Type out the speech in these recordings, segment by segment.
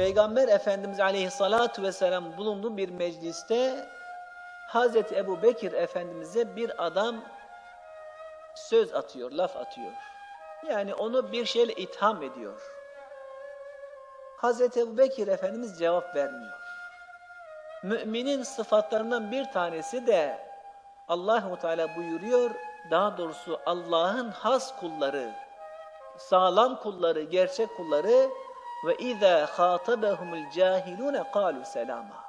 Peygamber Efendimiz Aleyhissalatu vesselam bulunduğu bir mecliste Hazreti Ebu Bekir Efendimiz'e bir adam söz atıyor, laf atıyor. Yani onu bir şeyle itham ediyor. Hazreti Ebu Bekir Efendimiz cevap vermiyor. Müminin sıfatlarından bir tanesi de Allahu Teala buyuruyor, daha doğrusu Allah'ın has kulları, sağlam kulları, gerçek kulları ve izâ khâtabehumul cahilûne kâlu selâma.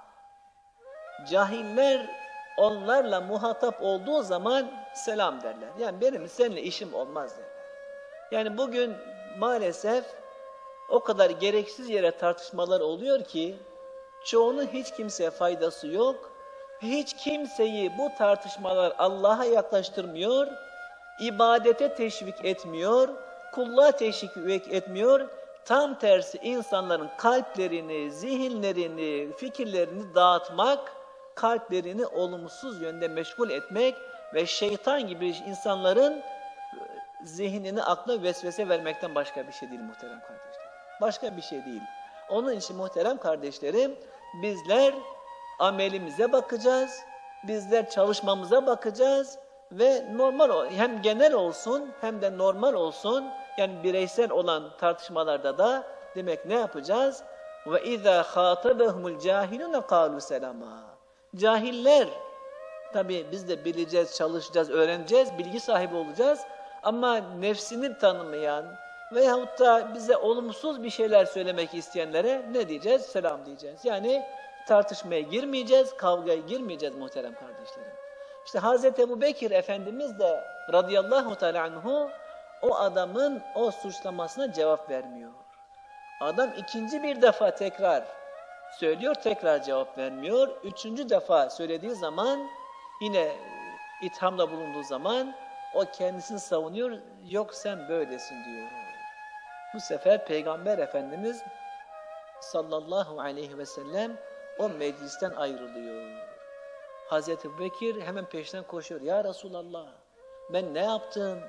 Cahiller onlarla muhatap olduğu zaman selam derler. Yani benim seninle işim olmaz derler. Yani bugün maalesef o kadar gereksiz yere tartışmalar oluyor ki çoğunun hiç kimseye faydası yok. Hiç kimseyi bu tartışmalar Allah'a yaklaştırmıyor, ibadete teşvik etmiyor, kulluğa teşvik etmiyor. Tam tersi insanların kalplerini, zihinlerini, fikirlerini dağıtmak, kalplerini olumsuz yönde meşgul etmek ve şeytan gibi insanların zihnini akla vesvese vermekten başka bir şey değil muhterem kardeşlerim. Başka bir şey değil. Onun için muhterem kardeşlerim bizler amelimize bakacağız. Bizler çalışmamıza bakacağız ve normal hem genel olsun hem de normal olsun yani bireysel olan tartışmalarda da demek ne yapacağız? Ve izâ khâtabehumul cahilûne kâlu selama. Cahiller tabi biz de bileceğiz, çalışacağız, öğreneceğiz, bilgi sahibi olacağız. Ama nefsini tanımayan veyahut da bize olumsuz bir şeyler söylemek isteyenlere ne diyeceğiz? Selam diyeceğiz. Yani tartışmaya girmeyeceğiz, kavgaya girmeyeceğiz muhterem kardeşlerim. İşte Hz. Ebu Bekir Efendimiz de radıyallahu teala anhu o adamın o suçlamasına cevap vermiyor. Adam ikinci bir defa tekrar söylüyor, tekrar cevap vermiyor. Üçüncü defa söylediği zaman yine ithamda bulunduğu zaman o kendisini savunuyor, yok sen böylesin diyor. Bu sefer Peygamber Efendimiz sallallahu aleyhi ve sellem o meclisten ayrılıyor. Hazreti Bekir hemen peşinden koşuyor. Ya Resulallah ben ne yaptım?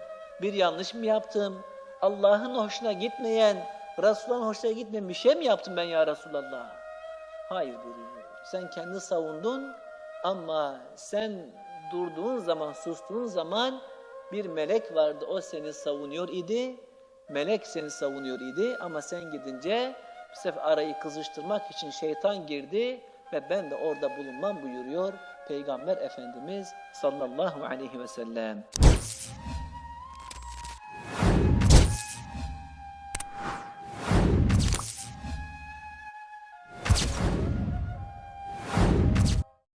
Bir yanlış mı yaptım? Allah'ın hoşuna gitmeyen, Resulullah'ın hoşuna gitmeyen bir şey mi yaptım ben ya Resulallah? Hayır buyuruyor. Sen kendini savundun ama sen durduğun zaman, sustuğun zaman bir melek vardı. O seni savunuyor idi. Melek seni savunuyor idi ama sen gidince bu sefer arayı kızıştırmak için şeytan girdi ve ben de orada bulunmam buyuruyor Peygamber Efendimiz sallallahu aleyhi ve sellem.